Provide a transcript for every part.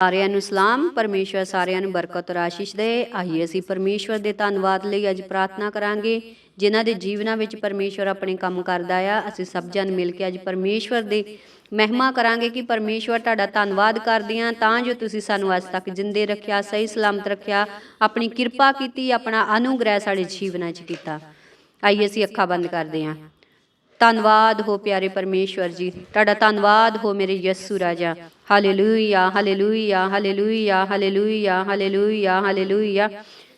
ਸਾਰਿਆਂ ਨੂੰ ਸਲਾਮ। ਪਰਮੇਸ਼ਵਰ ਸਾਰਿਆਂ ਨੂੰ ਬਰਕਤ ਔਰ ਆਸ਼ੀਸ਼ ਦੇ। ਆਈਏ ਅਸੀਂ ਪਰਮੇਸ਼ਵਰ ਦੇ ਧੰਨਵਾਦ ਲਈ ਅੱਜ ਪ੍ਰਾਰਥਨਾ ਕਰਾਂਗੇ, ਜਿਨ੍ਹਾਂ ਦੇ ਜੀਵਨਾਂ ਵਿੱਚ ਪਰਮੇਸ਼ਵਰ ਆਪਣੇ ਕੰਮ ਕਰਦਾ ਆ। ਅਸੀਂ ਸਭ ਜਨ ਮਿਲ ਕੇ ਅੱਜ ਪਰਮੇਸ਼ਵਰ ਦੇ ਮਹਿਮਾ ਕਰਾਂਗੇ ਕਿ ਪਰਮੇਸ਼ਵਰ ਤੁਹਾਡਾ ਧੰਨਵਾਦ ਕਰਦੇ ਹਾਂ ਤਾਂ ਜੋ ਤੁਸੀਂ ਸਾਨੂੰ ਅੱਜ ਤੱਕ ਜਿੰਦੇ ਰੱਖਿਆ, ਸਹੀ ਸਲਾਮਤ ਰੱਖਿਆ, ਆਪਣੀ ਕਿਰਪਾ ਕੀਤੀ, ਆਪਣਾ ਅਨੁਗ੍ਰਹਿ ਸਾਡੇ ਜੀਵਨਾਂ 'ਚ ਕੀਤਾ। ਆਈਏ ਅਸੀਂ ਅੱਖਾਂ ਬੰਦ ਕਰਦੇ ਹਾਂ ਧੰਨਵਾਦ ਹੋ ਪਿਆਰੇ ਪਰਮੇਸ਼ਵਰ ਜੀ। ਤੁਹਾਡਾ ਧੰਨਵਾਦ ਹੋ ਮੇਰੇ ਯਿਸੂ ਰਾਜਾ। Hallelujah hallelujah hallelujah hallelujah hallelujah hallelujah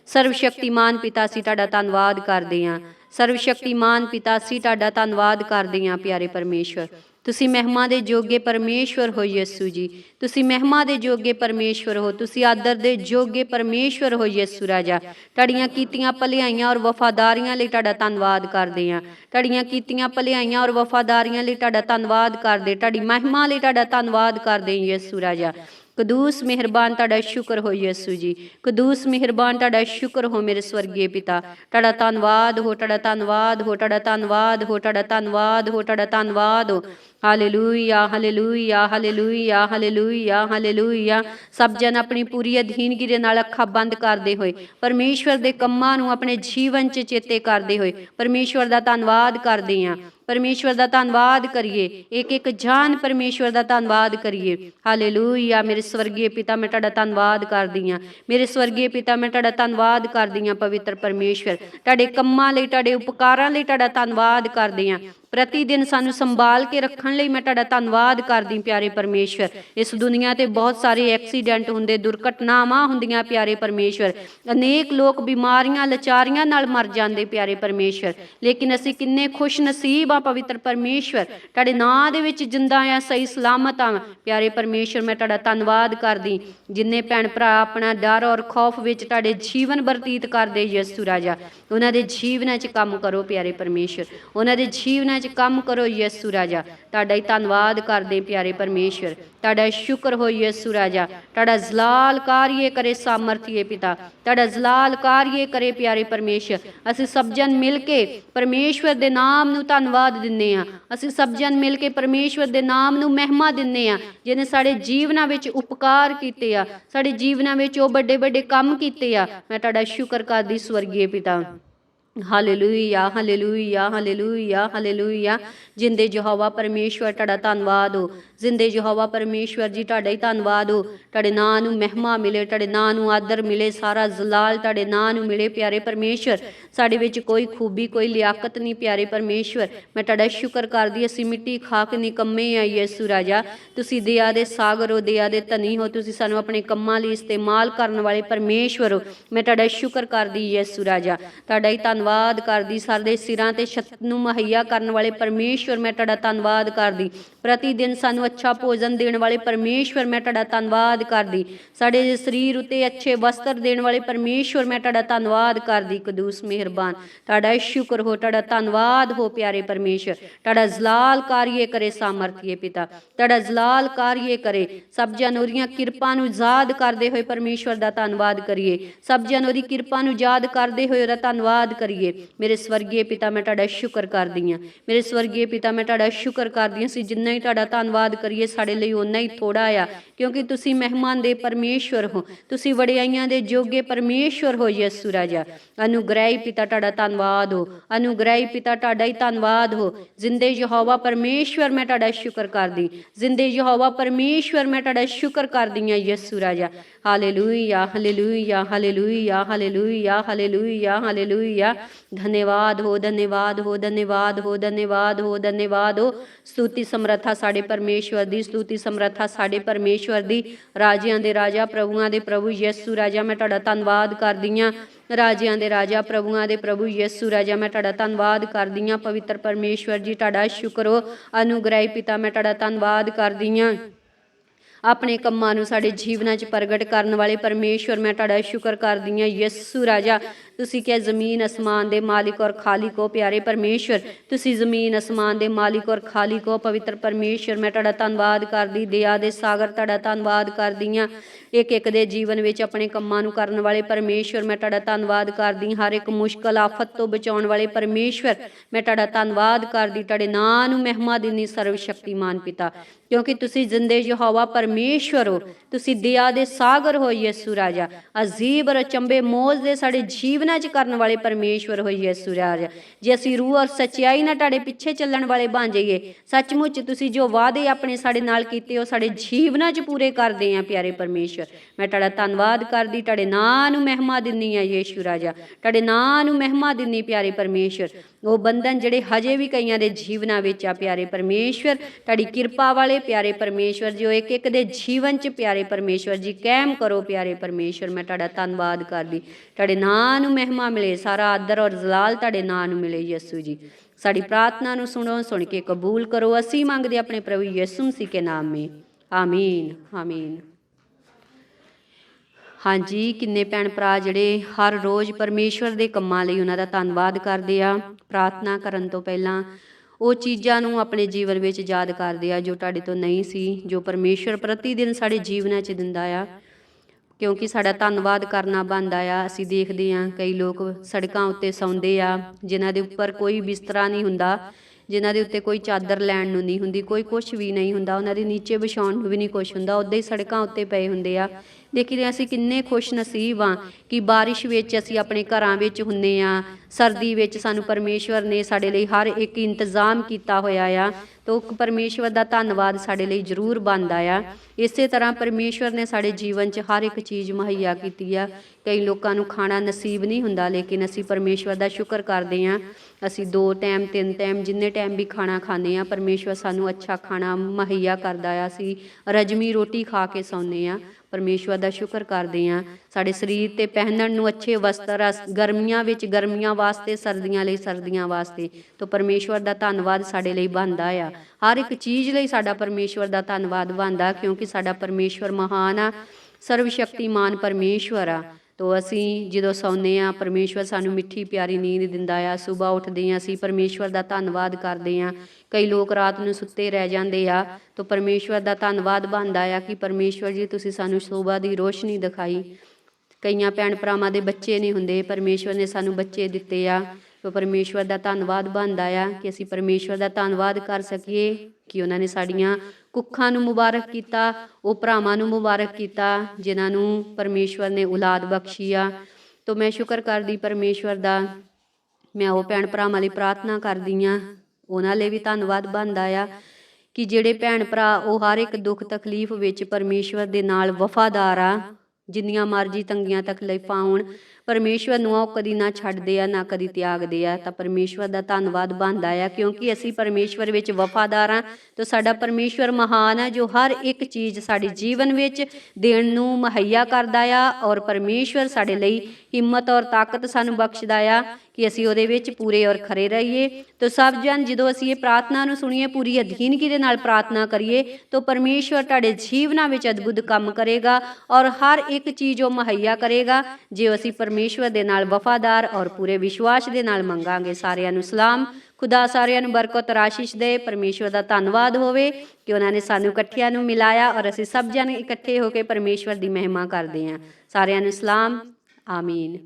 ਸਰਵ ਸ਼ਕਤੀਮਾਨ ਪਿਤਾ ਸੀ ਤੁਹਾਡਾ ਧੰਨਵਾਦ ਕਰਦੇ ਹਾਂ ਸਰਵ ਸ਼ਕਤੀਮਾਨ ਪਿਤਾ ਸੀ ਤੁਹਾਡਾ ਧੰਨਵਾਦ ਕਰਦੇ ਹਾਂ ਪਿਆਰੇ ਪਰਮੇਸ਼ਵਰ ਤੁਸੀਂ ਮਹਿਮਾ ਦੇ ਜੋਗੇ ਪਰਮੇਸ਼ਵਰ ਹੋ, ਯਿਸੂ ਜੀ। ਤੁਸੀਂ ਮਹਿਮਾ ਦੇ ਜੋਗੇ ਪਰਮੇਸ਼ਵਰ ਹੋ, ਤੁਸੀਂ ਆਦਰ ਦੇ ਜੋਗੇ ਪਰਮੇਸ਼ਵਰ ਹੋ, ਯਿਸੂ ਰਾਜਾ। ਤੁਹਾਡੀਆਂ ਕੀਤੀਆਂ ਭਲਾਈਆਂ ਔਰ ਵਫਾਦਾਰੀਆਂ ਲਈ ਤੁਹਾਡਾ ਧੰਨਵਾਦ ਕਰਦੇ ਆ ਤੁਹਾਡੀਆਂ ਕੀਤੀਆਂ ਭਲਾਈਆਂ ਔਰ ਵਫਾਦਾਰੀਆਂ ਲਈ ਤੁਹਾਡਾ ਧੰਨਵਾਦ ਕਰਦੇ ਤੁਹਾਡੀ ਮਹਿਮਾ ਲਈ ਤੁਹਾਡਾ ਧੰਨਵਾਦ ਕਰਦੇ ਹਾਂ, ਯਿਸੂ ਰਾਜਾ। ਕਦੂਸ ਮਿਹਰਬਾਨ ਤੁਹਾਡਾ ਸ਼ੁਕਰ ਹੋ ਯਿਸੂ ਜੀ ਕਦੂਸ ਮਿਹਰਬਾਨ ਤੁਹਾਡਾ ਸ਼ੁਕਰ ਹੋ ਮੇਰੇ ਸਵਰਗੀ ਪਿਤਾ ਤੁਹਾਡਾ ਧੰਨਵਾਦ ਹੋ ਤੁਹਾਡਾ ਧੰਨਵਾਦ ਹੋ ਤੁਹਾਡਾ ਧੰਨਵਾਦ ਹੋ ਤੁਹਾਡਾ ਧੰਨਵਾਦ ਹੋ ਤੁਹਾਡਾ ਧੰਨਵਾਦ ਹੋ hallelujah hallelujah hallelujah hallelujah hallelujah ਸਭ ਜਨ ਆਪਣੀ ਪੂਰੀ ਅਧੀਨਗੀ ਦੇ ਨਾਲ ਅੱਖਾਂ ਬੰਦ ਕਰਦੇ ਹੋਏ ਪਰਮੇਸ਼ਵਰ ਦੇ ਕੰਮਾਂ ਨੂੰ ਆਪਣੇ ਜੀਵਨ 'ਚ ਚੇਤੇ ਕਰਦੇ ਹੋਏ ਪਰਮੇਸ਼ਵਰ ਦਾ ਧੰਨਵਾਦ ਕਰਦੇ ਹਾਂ ਪਰਮੇਸ਼ਵਰ ਦਾ ਧੰਨਵਾਦ ਕਰੀਏ। ਇੱਕ ਇੱਕ ਜਾਨ ਪਰਮੇਸ਼ਵਰ ਦਾ ਧੰਨਵਾਦ ਕਰੀਏ। ਹਾਲੇਲੂਇਆ। ਮੇਰੇ ਸਵਰਗੀ ਪਿਤਾ, ਮੈਂ ਤੁਹਾਡਾ ਧੰਨਵਾਦ ਕਰਦੀ ਹਾਂ। ਮੇਰੇ ਸਵਰਗੀ ਪਿਤਾ, ਮੈਂ ਤੁਹਾਡਾ ਧੰਨਵਾਦ ਕਰਦੀ ਹਾਂ, ਪਵਿੱਤਰ ਪਰਮੇਸ਼ਵਰ। ਤੁਹਾਡੇ ਕੰਮਾਂ ਲਈ, ਤੁਹਾਡੇ ਉਪਕਾਰਾਂ ਲਈ ਤੁਹਾਡਾ ਧੰਨਵਾਦ ਕਰਦੇ ਹਾਂ। ਪ੍ਰਤੀ ਦਿਨ ਸਾਨੂੰ ਸੰਭਾਲ ਕੇ ਰੱਖਣ ਲਈ ਮੈਂ ਤੁਹਾਡਾ ਧੰਨਵਾਦ ਕਰਦੀ ਪਿਆਰੇ ਪਰਮੇਸ਼ਵਰ। ਇਸ ਦੁਨੀਆ ਤੇ ਬਹੁਤ ਸਾਰੇ ਐਕਸੀਡੈਂਟ ਹੁੰਦੇ, ਦੁਰਘਟਨਾਵਾਂ ਹੁੰਦੀਆਂ, ਪਿਆਰੇ ਪਰਮੇਸ਼ਵਰ। ਅਨੇਕ ਲੋਕ ਬਿਮਾਰੀਆਂ, ਲਚਾਰੀਆਂ ਨਾਲ ਮਰ ਜਾਂਦੇ, ਪਿਆਰੇ ਪਰਮੇਸ਼ਵਰ। ਲੇਕਿਨ ਅਸੀਂ ਕਿੰਨੇ ਖੁਸ਼ ਨਸੀਬ ਆ ਪਵਿੱਤਰ ਪਰਮੇਸ਼ਵਰ। ਤੁਹਾਡੇ ਨਾਂ ਦੇ ਵਿੱਚ ਜਿੰਦਾ ਆ ਸਹੀ ਸਲਾਮਤ ਆ ਪਿਆਰੇ ਪਰਮੇਸ਼ਵਰ, ਮੈਂ ਤੁਹਾਡਾ ਧੰਨਵਾਦ ਕਰਦੀ ਜਿੰਨੇ ਭੈਣ ਭਰਾ ਆਪਣਾ ਡਰ ਔਰ ਖੌਫ ਵਿੱਚ ਤੁਹਾਡੇ ਜੀਵਨ ਬਰਤੀਤ ਕਰਦੇ, ਯਿਸੂ ਰਾਜਾ। ਉਹਨਾਂ ਦੇ ਜੀਵਨਾਂ 'ਚ ਕੰਮ ਕਰੋ, ਪਿਆਰੇ ਪਰਮੇਸ਼ਵਰ। ਉਹਨਾਂ ਦੇ ਜੀਵਨਾਂ 'ਚ ਕੰਮ ਕਰੋ ਯਿਸੂ ਰਾਜਾ। ਤੁਹਾਡਾ ਹੀ ਧੰਨਵਾਦ ਕਰਦੇ ਪਿਆਰੇ ਪਰਮੇਸ਼ਵਰ। ਤੁਹਾਡਾ ਸ਼ੁਕਰ ਹੋ ਯਿਸੂ ਰਾਜਾ। ਤੁਹਾਡਾ ਜ਼ਲਾਲ ਕਾਰਿਏ ਕਰੇ ਸਾਮਰਥੀਏ ਪਿਤਾ। ਤੁਹਾਡਾ ਜ਼ਲਾਲ ਕਾਰਿਏ ਕਰੇ ਪਿਆਰੇ ਪਰਮੇਸ਼ਰ ਅਸੀਂ ਸਭ ਜਨ ਮਿਲ ਕੇ ਪਰਮੇਸ਼ਵਰ ਦੇ ਨਾਮ ਨੂੰ ਧੰਨਵਾਦ ਦਿੰਨੇ ਆ ਅਸੀਂ ਸਭ ਜਨ ਮਿਲ ਕੇ ਪਰਮੇਸ਼ਵਰ ਦੇ ਨਾਮ ਨੂੰ ਮਹਿਮਾ ਦਿੰਨੇ ਆ ਜਿਹਨੇ ਸਾਡੇ ਜੀਵਨਾਂ ਵਿੱਚ ਉਪਕਾਰ ਕੀਤੇ ਆ। ਸਾਡੇ ਜੀਵਨਾਂ ਵਿੱਚ ਉਹ ਵੱਡੇ ਵੱਡੇ ਕੰਮ ਕੀਤੇ ਆ। ਮੈਂ ਤੁਹਾਡਾ ਸ਼ੁਕਰ ਕਰਦੀ ਸਵਰਗੀਏ ਪਿਤਾ। ਹਾਲੇਲੂਇਆ ਹਾਲੇਲੂਇਆ ਹਾਲੇਲੂਇਆ ਹਾਲੇਲੂਇਆ ਜਿੰਦੇ ਯਹੋਵਾ ਪਰਮੇਸ਼ਵਰ ਤੁਹਾਡਾ ਧੰਨਵਾਦ ਹੋ। ਜਿੰਦੇ ਯਹੋਵਾ ਪਰਮੇਸ਼ਵਰ ਜੀ ਤੁਹਾਡਾ ਹੀ ਧੰਨਵਾਦ ਹੋ। ਤੁਹਾਡੇ ਨਾਂ ਨੂੰ ਮਹਿਮਾ ਮਿਲੇ, ਤੁਹਾਡੇ ਨਾਂ ਨੂੰ ਆਦਰ ਮਿਲੇ, ਸਾਰਾ ਜ਼ਲਾਲ ਤੁਹਾਡੇ ਨਾਂ ਨੂੰ ਮਿਲੇ ਪਿਆਰੇ ਪਰਮੇਸ਼ਵਰ। ਸਾਡੇ ਵਿੱਚ ਕੋਈ ਖੂਬੀ, ਕੋਈ ਲਿਆਕਤ ਨਹੀਂ ਪਿਆਰੇ ਪਰਮੇਸ਼ਵਰ। ਮੈਂ ਤੁਹਾਡਾ ਸ਼ੁਕਰ ਕਰਦੀ ਅਸੀਂ ਮਿੱਟੀ ਖਾ ਕੇ ਨਿਕੰਮੇ ਆ ਯਿਸੂ ਰਾਜਾ। ਤੁਸੀਂ ਦਇਆ ਦੇ ਸਾਗਰ ਹੋ, ਦਇਆ ਦੇ ਧਨੀ ਹੋ, ਤੁਸੀਂ ਸਾਨੂੰ ਆਪਣੇ ਕੰਮਾਂ ਲਈ ਇਸਤੇਮਾਲ ਕਰਨ ਵਾਲੇ ਪਰਮੇਸ਼ਵਰ ਹੋ। ਮੈਂ ਤੁਹਾਡਾ ਸ਼ੁਕਰ ਕਰਦੀ ਯਿਸੂ ਰਾਜਾ। ਤੁਹਾਡਾ ਹੀ ਧੰਨਵਾਦ ਧੰਨਵਾਦ ਕਰਦੀ ਸਾਡੇ ਸਿਰਾਂ ਤੇ ਛੱਤ ਨੂੰ ਮੁਹੱਈਆ ਕਰਨ ਵਾਲੇ ਪਰਮੇਸ਼ਵਰ, ਮੈਂ ਤੁਹਾਡਾ ਧੰਨਵਾਦ ਕਰਦੀ। ਪ੍ਰਤੀ ਦਿਨ ਸਾਨੂੰ ਅੱਛਾ ਭੋਜਨ ਦੇਣ ਵਾਲੇ ਪਰਮੇਸ਼ਵਰ, ਮੈਂ ਤੁਹਾਡਾ ਧੰਨਵਾਦ ਕਰਦੀ। ਸਾਡੇ ਸਰੀਰ ਉਤੇ ਅੱਛੇ ਵਸਤਰ ਦੇਣ ਵਾਲੇ ਪਰਮੇਸ਼ਵਰ, ਮੈਂ ਤੁਹਾਡਾ ਧੰਨਵਾਦ ਕਰਦੀ। ਕਦੂਸ ਮਿਹਰਬਾਨ। ਤੁਹਾਡਾ ਸ਼ੁਕਰ ਹੋ, ਤੁਹਾਡਾ ਧੰਨਵਾਦ ਹੋ, ਪਿਆਰੇ ਪਰਮੇਸ਼ਵਰ। ਤੁਹਾਡਾ ਜ਼ਲਾਲ ਕਾਰਿਏ ਕਰੇ, ਸਾਮਰਥੀਏ ਪਿਤਾ। ਤੁਹਾਡਾ ਜ਼ਲਾਲ ਕਾਰਿਏ ਕਰੇ। ਸਭ ਜਨ ਉਹਦੀਆਂ ਕਿਰਪਾ ਨੂੰ ਯਾਦ ਕਰਦੇ ਹੋਏ ਪਰਮੇਸ਼ਵਰ ਦਾ ਧੰਨਵਾਦ ਕਰੀਏ। ਸਭ ਜਨ ਉਹਦੀ ਕਿਰਪਾ ਨੂੰ ਯਾਦ ਕਰਦੇ ਹੋਏ ਉਹਦਾ ਧੰਨਵਾਦ ਕਰੀਏ। ਮੇਰੇ ਸਵਰਗੀ ਪਿਤਾ, ਮੈਂ ਤੁਹਾਡਾ ਸ਼ੁਕਰ ਕਰਦੀ ਹਾਂ। ਮੇਰੇ ਸਵਰਗੀ ਪਿਤਾ, ਮੈਂ ਤੁਹਾਡਾ ਸ਼ੁਕਰ ਕਰਦੀ ਹਾਂ। ਸੀ ਜਿੰਨਾ ਹੀ ਤੁਹਾਡਾ ਧੰਨਵਾਦ ਕਰੀਏ, ਸਾਡੇ ਲਈ ਓਨਾ ਹੀ ਥੋੜਾ ਆ। ਕਿਉਂਕਿ ਤੁਸੀਂ ਮਹਿਮਾਨ ਦੇ ਪਰਮੇਸ਼ਵਰ ਹੋ। ਤੁਸੀਂ ਵਡਿਆਈਆਂ ਦੇ ਜੋਗੇ ਪਰਮੇਸ਼ਵਰ ਹੋ, ਯਿਸੂ ਰਾਜਾ। ਅਨੁਗ੍ਰਹਿ ਪਿਤਾ, ਤੁਹਾਡਾ ਧੰਨਵਾਦ ਹੋ। ਅਨੁਗ੍ਰਹਿ ਪਿਤਾ, ਤੁਹਾਡਾ ਹੀ ਧੰਨਵਾਦ ਹੋ। ਜ਼ਿੰਦੇ ਯਹੋਵਾ ਪਰਮੇਸ਼ਵਰ, ਮੈਂ ਤੁਹਾਡਾ ਸ਼ੁਕਰ ਕਰਦੀ। ਜ਼ਿੰਦੇ ਯਹੋਵਾ ਪਰਮੇਸ਼ਵਰ, ਮੈਂ ਤੁਹਾਡਾ ਸ਼ੁਕਰ ਕਰਦੀ ਹਾਂ, ਯਿਸੂ ਰਾਜਾ। Hallelujah hallelujah hallelujah hallelujah hallelujah hallelujah. ਧੰਨਵਾਦ ਹੋ ਧੰਨਵਾਦ ਹੋ ਧੰਨਵਾਦ ਹੋ ਧੰਨਵਾਦ ਹੋ ਧੰਨਵਾਦ ਹੋ। ਸਤੂਤੀ ਸਮਰੱਥਾ ਸਾਡੇ ਪਰਮੇਸ਼ਵਰ ਦੀ ਸਤੂਤੀ ਸਮਰੱਥਾ ਸਾਡੇ ਪਰਮੇਸ਼ਵਰ ਦੀ ਰਾਜਿਆਂ ਦੇ ਰਾਜਾ ਪ੍ਰਭੂਆਂ ਦੇ ਪ੍ਰਭੂ ਯਿਸੂ। ਰਾਜਾ ਮੈਂ ਤੁਹਾਡਾ ਧੰਨਵਾਦ ਕਰਦੀ ਹਾਂ। ਰਾਜਿਆਂ ਦੇ ਰਾਜਾ ਪ੍ਰਭੂਆਂ ਦੇ ਪ੍ਰਭੂ ਯਿਸੂ। ਰਾਜਾ ਮੈਂ ਤੁਹਾਡਾ ਧੰਨਵਾਦ ਕਰਦੀ ਹਾਂ। ਪਵਿੱਤਰ ਪਰਮੇਸ਼ਵਰ ਜੀ ਤੁਹਾਡਾ ਸ਼ੁਕਰ ਹੋ। ਅਨੁਗ੍ਰਹਿ ਪਿਤਾ ਮੈਂ ਤੁਹਾਡਾ ਧੰਨਵਾਦ ਕਰਦੀ ਹਾਂ। ਆਪਣੇ ਕੰਮਾਂ ਨੂੰ ਸਾਡੇ ਜੀਵਨਾਂ 'ਚ ਪ੍ਰਗਟ ਕਰਨ ਵਾਲੇ ਪਰਮੇਸ਼ਵਰ ਮੈਂ ਤੁਹਾਡਾ ਸ਼ੁਕਰ ਕਰਦੀ ਹਾਂ। ਯਿਸੂ ਰਾਜਾ ਤੁਸੀਂ ਕਿਹਾ ਜ਼ਮੀਨ ਅਸਮਾਨ ਦੇ ਮਾਲਿਕ ਔਰ ਖਾਲਿਕ ਹੋ ਪਿਆਰੇ ਪਰਮੇਸ਼ਵਰ। ਤੁਸੀਂ ਜ਼ਮੀਨ ਅਸਮਾਨ ਦੇ ਮਾਲਿਕ ਔਰ ਖਾਲਿਕ ਹੋ ਪਵਿੱਤਰ ਪਰਮੇਸ਼ਵਰ। ਮੈਂ ਤੁਹਾਡਾ ਧੰਨਵਾਦ ਕਰਦੀ, ਦਇਆ ਦੇ ਸਾਗਰ ਤੁਹਾਡਾ ਧੰਨਵਾਦ ਕਰਦੀ ਹਾਂ। ਇੱਕ ਇੱਕ ਦੇ ਜੀਵਨ ਵਿੱਚ ਆਪਣੇ ਕੰਮਾਂ ਨੂੰ ਕਰਨ ਵਾਲੇ ਪਰਮੇਸ਼ਵਰ, ਮੈਂ ਤੁਹਾਡਾ ਧੰਨਵਾਦ ਕਰਦੀ ਹਰ ਇੱਕ ਮੁਸ਼ਕਲ, ਆਫਤ ਤੋਂ ਬਚਾਉਣ ਵਾਲੇ ਪਰਮੇਸ਼ਵਰ, ਮੈਂ ਤੁਹਾਡਾ ਧੰਨਵਾਦ ਕਰਦੀ, ਤੁਹਾਡੇ ਨਾਂ ਨੂੰ ਮਹਿਮਾ ਦਿੰਦੀ ਸਰਵ ਸ਼ਕਤੀਮਾਨ ਪਿਤਾ। ਕਿਉਂਕਿ ਤੁਸੀਂ ਜਿੰਦੇ ਯਹੋਵਾ ਪਰਮੇਸ਼ਵਰ ਹੋ, ਤੁਸੀਂ ਦਇਆ ਦੇ ਸਾਗਰ ਹੋ ਯਿਸੂ ਰਾਜਾ। ਅਜ਼ੀਬ ਔਰ ਅਚੰਬੇ ਮੋਜ ਦੇ ਸਾਡੇ ਜੀਵਨ 'ਚ ਕਰਨ ਵਾਲੇ ਪਰਮੇਸ਼ਵਰ ਹੋ ਯਿਸੂ ਰਾਜਾ। ਜੇ ਅਸੀਂ ਰੂਹ ਔਰ ਸੱਚਾਈ ਨਾਲ ਤੁਹਾਡੇ ਪਿੱਛੇ ਚੱਲਣ ਵਾਲੇ ਬਣ ਜਾਈਏ, ਸੱਚਮੁੱਚ ਤੁਸੀਂ ਜੋ ਵਾਅਦੇ ਆਪਣੇ ਸਾਡੇ ਨਾਲ ਕੀਤੇ, ਉਹ ਸਾਡੇ ਜੀਵਨਾਂ 'ਚ ਪੂਰੇ ਕਰਦੇ ਆ, ਪਿਆਰੇ ਪਰਮੇਸ਼ਵਰ। ਮੈਂ ਤੁਹਾਡਾ ਧੰਨਵਾਦ ਕਰਦੀ, ਤੁਹਾਡੇ ਨਾਂ ਨੂੰ ਮਹਿਮਾ ਦਿੰਨੀ ਆ ਯੀਸ਼ੂ ਰਾਜਾ। ਤੁਹਾਡੇ ਨਾਂ ਨੂੰ ਮਹਿਮਾ ਦਿੰਨੀ ਪਿਆਰੇ ਪਰਮੇਸ਼ਵਰ। ਉਹ ਬੰਧਨ ਜਿਹੜੇ ਹਜੇ ਵੀ ਕਈਆਂ ਦੇ ਜੀਵਨਾਂ ਵਿੱਚ ਆ, ਪਿਆਰੇ ਪਰਮੇਸ਼ਵਰ। ਤੁਹਾਡੀ ਕਿਰਪਾ ਵਾਲੇ, ਪਿਆਰੇ ਪਰਮੇਸ਼ਵਰ, ਜੀ ਉਹ ਇੱਕ ਇੱਕ ਦੇ ਜੀਵਨ 'ਚ, ਪਿਆਰੇ ਪਰਮੇਸ਼ਵਰ ਜੀ ਕਾਇਮ ਕਰੋ, ਪਿਆਰੇ ਪਰਮੇਸ਼ਵਰ। ਮੈਂ ਤੁਹਾਡਾ ਧੰਨਵਾਦ ਕਰਦੀ। ਤੁਹਾਡੇ ਨਾਂ ਨੂੰ ਮਹਿਮਾ ਮਿਲੇ, ਸਾਰਾ ਆਦਰ ਔਰ ਜ਼ਲਾਲ ਤੁਹਾਡੇ ਨਾਂ ਨੂੰ ਮਿਲੇ ਯਿਸੂ ਜੀ। ਸਾਡੀ ਪ੍ਰਾਰਥਨਾ ਨੂੰ ਸੁਣੋ, ਸੁਣ ਕੇ ਕਬੂਲ ਕਰੋ। ਅਸੀਂ ਮੰਗਦੇ ਆਪਣੇ ਪ੍ਰਭੂ ਯਿਸੂ ਮਸੀਹ ਕੇ ਨਾਮ। ਮੇ ਆਮੀਨ ਆਮੀਨ। ਹਾਂਜੀ, ਕਿੰਨੇ ਭੈਣ ਭਰਾ ਜਿਹੜੇ ਹਰ ਰੋਜ਼ ਪਰਮੇਸ਼ਵਰ ਦੇ ਕੰਮਾਂ ਲਈ ਉਹਨਾਂ ਦਾ ਧੰਨਵਾਦ ਕਰਦੇ ਆ। ਪ੍ਰਾਰਥਨਾ ਕਰਨ ਤੋਂ ਪਹਿਲਾਂ ਉਹ ਚੀਜ਼ਾਂ ਨੂੰ ਆਪਣੇ ਜੀਵਨ ਵਿੱਚ ਯਾਦ ਕਰਦੇ ਆ ਜੋ ਤੁਹਾਡੇ ਤੋਂ ਨਹੀਂ ਸੀ, ਜੋ ਪਰਮੇਸ਼ਵਰ ਪ੍ਰਤੀ ਦਿਨ ਸਾਡੇ ਜੀਵਨਾਂ 'ਚ ਦਿੰਦਾ ਆ। ਕਿਉਂਕਿ ਸਾਡਾ ਧੰਨਵਾਦ ਕਰਨਾ ਬਣਦਾ ਆ। ਅਸੀਂ ਦੇਖਦੇ ਆ ਕਈ ਲੋਕ ਸੜਕਾਂ ਉੱਤੇ ਸੌਂਦੇ ਆ ਜਿਨ੍ਹਾਂ ਦੇ ਉੱਪਰ ਕੋਈ ਬਿਸਤਰਾ ਨਹੀਂ ਹੁੰਦਾ ਜਿਨ੍ਹਾਂ ਦੇ ਉੱਤੇ ਕੋਈ ਚਾਦਰ ਲੈਣ ਨੂੰ ਨਹੀਂ ਹੁੰਦੀ ਕੋਈ ਕੁਝ ਵੀ ਨਹੀਂ ਹੁੰਦਾ ਉਹਨਾਂ ਦੇ ਨੀਚੇ ਵਿਛਾਉਣ ਨੂੰ ਵੀ ਨਹੀਂ ਕੁਝ ਹੁੰਦਾ ਉੱਦਾਂ ਹੀ ਸੜਕਾਂ ਉੱਤੇ ਪਏ ਹੁੰਦੇ ਆ। ਦੇਖਦੇ ਅਸੀਂ ਕਿੰਨੇ ਖੁਸ਼ ਨਸੀਬ ਆ ਕਿ ਬਾਰਿਸ਼ ਵਿੱਚ ਅਸੀਂ ਆਪਣੇ ਘਰਾਂ ਵਿੱਚ ਹੁੰਨੇ ਆ, ਸਰਦੀ ਵਿੱਚ ਸਾਨੂੰ ਪਰਮੇਸ਼ਵਰ ਨੇ ਸਾਡੇ ਲਈ ਹਰ ਇੱਕ ਇੰਤਜ਼ਾਮ ਕੀਤਾ ਹੋਇਆ ਆ, ਤੋ ਪਰਮੇਸ਼ਵਰ ਦਾ ਧੰਨਵਾਦ ਸਾਡੇ ਲਈ ਜ਼ਰੂਰ ਬਣਦਾ ਆ। ਇਸੇ ਤਰ੍ਹਾਂ ਪਰਮੇਸ਼ਵਰ ਨੇ ਸਾਡੇ ਜੀਵਨ 'ਚ ਹਰ ਇੱਕ ਚੀਜ਼ ਮੁਹੱਈਆ ਕੀਤੀ ਆ। ਕਈ ਲੋਕਾਂ ਨੂੰ ਖਾਣਾ ਨਸੀਬ ਨਹੀਂ ਹੁੰਦਾ, ਲੇਕਿਨ ਅਸੀਂ ਪਰਮੇਸ਼ਵਰ ਦਾ ਸ਼ੁਕਰ ਕਰਦੇ ਆ ਅਸੀਂ ਦੋ ਟਾਈਮ, ਤਿੰਨ ਟਾਈਮ, ਜਿੰਨੇ ਟਾਈਮ ਵੀ ਖਾਣਾ ਖਾਂਦੇ ਆ ਪਰਮੇਸ਼ਵਰ ਸਾਨੂੰ ਅੱਛਾ ਖਾਣਾ ਮੁਹੱਈਆ ਕਰਦਾ ਆ। ਅਸੀਂ ਰਜਮੀ ਰੋਟੀ ਖਾ ਕੇ ਸੌਂਦੇ ਆ ਪਰਮੇਸ਼ਵਰ ਦਾ ਸ਼ੁਕਰ ਕਰਦੇ ਹਾਂ। ਸਾਡੇ ਸਰੀਰ ਤੇ ਪਹਿਨਣ ਨੂੰ ਅੱਛੇ ਵਸਤਰ ਗਰਮੀਆਂ ਵਿੱਚ ਗਰਮੀਆਂ ਵਾਸਤੇ, ਸਰਦੀਆਂ ਲਈ, ਸਰਦੀਆਂ ਵਾਸਤੇ। ਤੋਂ ਪਰਮੇਸ਼ਵਰ ਦਾ ਧੰਨਵਾਦ ਸਾਡੇ ਲਈ ਬਣਦਾ ਆ। ਹਰ ਇੱਕ ਚੀਜ਼ ਲਈ ਸਾਡਾ ਪਰਮੇਸ਼ਵਰ ਦਾ ਧੰਨਵਾਦ ਬਣਦਾ, ਕਿਉਂਕਿ ਸਾਡਾ ਪਰਮੇਸ਼ਵਰ ਮਹਾਨ ਆ। ਸਰਵ ਸ਼ਕਤੀਮਾਨ ਪਰਮੇਸ਼ਵਰ ਆ। ਤੋ ਅਸੀਂ ਜਦੋਂ ਸੌਂਦੇ ਆ ਪਰਮੇਸ਼ਵਰ ਸਾਨੂੰ ਮਿੱਠੀ ਪਿਆਰੀ ਨੀਂਦ ਦਿੰਦਾ ਆ। ਸਵੇਰ ਉੱਠਦੇ ਆ ਅਸੀਂ, ਪਰਮੇਸ਼ਵਰ ਦਾ ਧੰਨਵਾਦ ਕਰਦੇ ਆ ਕਈ ਲੋਕ ਰਾਤ ਨੂੰ ਸੁੱਤੇ ਰਹਿ ਜਾਂਦੇ ਆ, ਤੋ ਪਰਮੇਸ਼ਵਰ ਦਾ ਧੰਨਵਾਦ ਬਣਦਾ ਆ ਕਿ ਪਰਮੇਸ਼ਵਰ ਜੀ, ਤੁਸੀਂ ਸਾਨੂੰ ਸਵੇਰ ਦੀ ਰੋਸ਼ਨੀ ਦਿਖਾਈ। ਕਈਆਂ ਭੈਣ ਭਰਾਵਾਂ ਦੇ ਬੱਚੇ ਨਹੀਂ ਹੁੰਦੇ, ਪਰਮੇਸ਼ਵਰ ਨੇ ਸਾਨੂੰ ਬੱਚੇ ਦਿੱਤੇ ਆ। ਤੋ ਪਰਮੇਸ਼ਵਰ ਦਾ ਧੰਨਵਾਦ ਬਣਦਾ ਆ ਕਿ ਅਸੀਂ ਪਰਮੇਸ਼ਵਰ ਦਾ ਧੰਨਵਾਦ ਕਰ ਸਕੀਏ ਕਿ ਉਹਨਾਂ ਨੇ ਸਾਡੀਆਂ ਕੁੱਖਾਂ ਨੂੰ ਮੁਬਾਰਕ ਕੀਤਾ, ਉਹ ਭਰਾਵਾਂ ਨੂੰ ਮੁਬਾਰਕ ਕੀਤਾ, ਜਿਨ੍ਹਾਂ ਨੂੰ ਪਰਮੇਸ਼ਵਰ ਨੇ ਔਲਾਦ ਬਖਸ਼ੀ ਆ। ਤੋ ਮੈਂ ਸ਼ੁਕਰ ਕਰਦੀ ਪਰਮੇਸ਼ਵਰ ਦਾ, ਮੈਂ ਉਹ ਭੈਣ ਭਰਾਵਾਂ ਲਈ ਪ੍ਰਾਰਥਨਾ ਕਰਦੀ ਆ। ਉਹਨਾਂ ਲਈ ਵੀ ਧੰਨਵਾਦ ਬਣਦਾ ਆ ਕਿ ਜਿਹੜੇ ਭੈਣ ਭਰਾ ਉਹ ਹਰ ਇੱਕ ਦੁੱਖ ਤਕਲੀਫ ਵਿੱਚ ਪਰਮੇਸ਼ਵਰ ਦੇ ਨਾਲ ਵਫਾਦਾਰ ਆ। ਜਿੰਨੀਆਂ ਮਰਜ਼ੀ ਤੰਗੀਆਂ ਤਕਲੀਫਾਂ ਆਉਣ ਪਰਮੇਸ਼ਵਰ ਨੂੰ ਉਹ ਕਦੀ ਨਾ ਛੱਡਦੇ ਆ, ਨਾ ਕਦੀ ਤਿਆਗਦੇ ਆ। ਤਾਂ ਪਰਮੇਸ਼ਵਰ ਦਾ ਧੰਨਵਾਦ ਬਣਦਾ ਆ, ਕਿਉਂਕਿ ਅਸੀਂ ਪਰਮੇਸ਼ਵਰ ਵਿੱਚ ਵਫਾਦਾਰ ਆ ਤਾਂ ਸਾਡਾ ਪਰਮੇਸ਼ਵਰ ਮਹਾਨ ਆ, ਜੋ ਹਰ ਇੱਕ ਚੀਜ਼ ਸਾਡੇ ਜੀਵਨ ਵਿੱਚ ਦੇਣ ਨੂੰ ਮੁਹੱਈਆ ਕਰਦਾ ਆ ਔਰ ਪਰਮੇਸ਼ਵਰ ਸਾਡੇ ਲਈ ਹਿੰਮਤ ਔਰ ਤਾਕਤ ਸਾਨੂੰ ਬਖਸ਼ਦਾ ਆ। ਕਿ ਅਸੀਂ ਉਹਦੇ ਵਿੱਚ ਪੂਰੇ ਔਰ ਖਰੇ ਰਹੀਏ। ਤਾਂ ਸਭ ਜਨ ਜਦੋਂ ਅਸੀਂ ਇਹ ਪ੍ਰਾਰਥਨਾ ਨੂੰ ਸੁਣੀਏ, ਪੂਰੀ ਅਧੀਨਗੀ ਦੇ ਨਾਲ ਪ੍ਰਾਰਥਨਾ ਕਰੀਏ, ਤਾਂ ਪਰਮੇਸ਼ਵਰ ਤੁਹਾਡੇ ਜੀਵਨਾਂ ਵਿੱਚ ਅਦਭੁਤ ਕੰਮ ਕਰੇਗਾ ਔਰ ਹਰ ਇੱਕ ਚੀਜ਼ ਉਹ ਮੁਹੱਈਆ ਕਰੇਗਾ, ਜੇ ਅਸੀਂ ਪਰਮੇਸ਼ਵਰ ਦੇ ਨਾਲ ਵਫਾਦਾਰ ਔਰ ਪੂਰੇ ਵਿਸ਼ਵਾਸ ਦੇ ਨਾਲ ਮੰਗਾਂਗੇ ਸਾਰਿਆਂ ਨੂੰ ਸਲਾਮ। ਖੁਦਾ ਸਾਰਿਆਂ ਨੂੰ ਬਰਕਤ ਔਰ ਆਸ਼ੀਸ਼ ਦੇ। ਪਰਮੇਸ਼ਵਰ ਦਾ ਧੰਨਵਾਦ ਹੋਵੇ ਕਿ ਉਹਨਾਂ ਨੇ ਸਾਨੂੰ ਇਕੱਠਿਆਂ ਨੂੰ ਮਿਲਾਇਆ ਔਰ ਅਸੀਂ ਸਭ ਜਨ ਇਕੱਠੇ ਹੋ ਕੇ ਪਰਮੇਸ਼ਵਰ ਦੀ ਮਹਿਮਾ ਕਰਦੇ ਹਾਂ। ਸਾਰਿਆਂ ਨੂੰ ਸਲਾਮ। ਆਮੀਨ।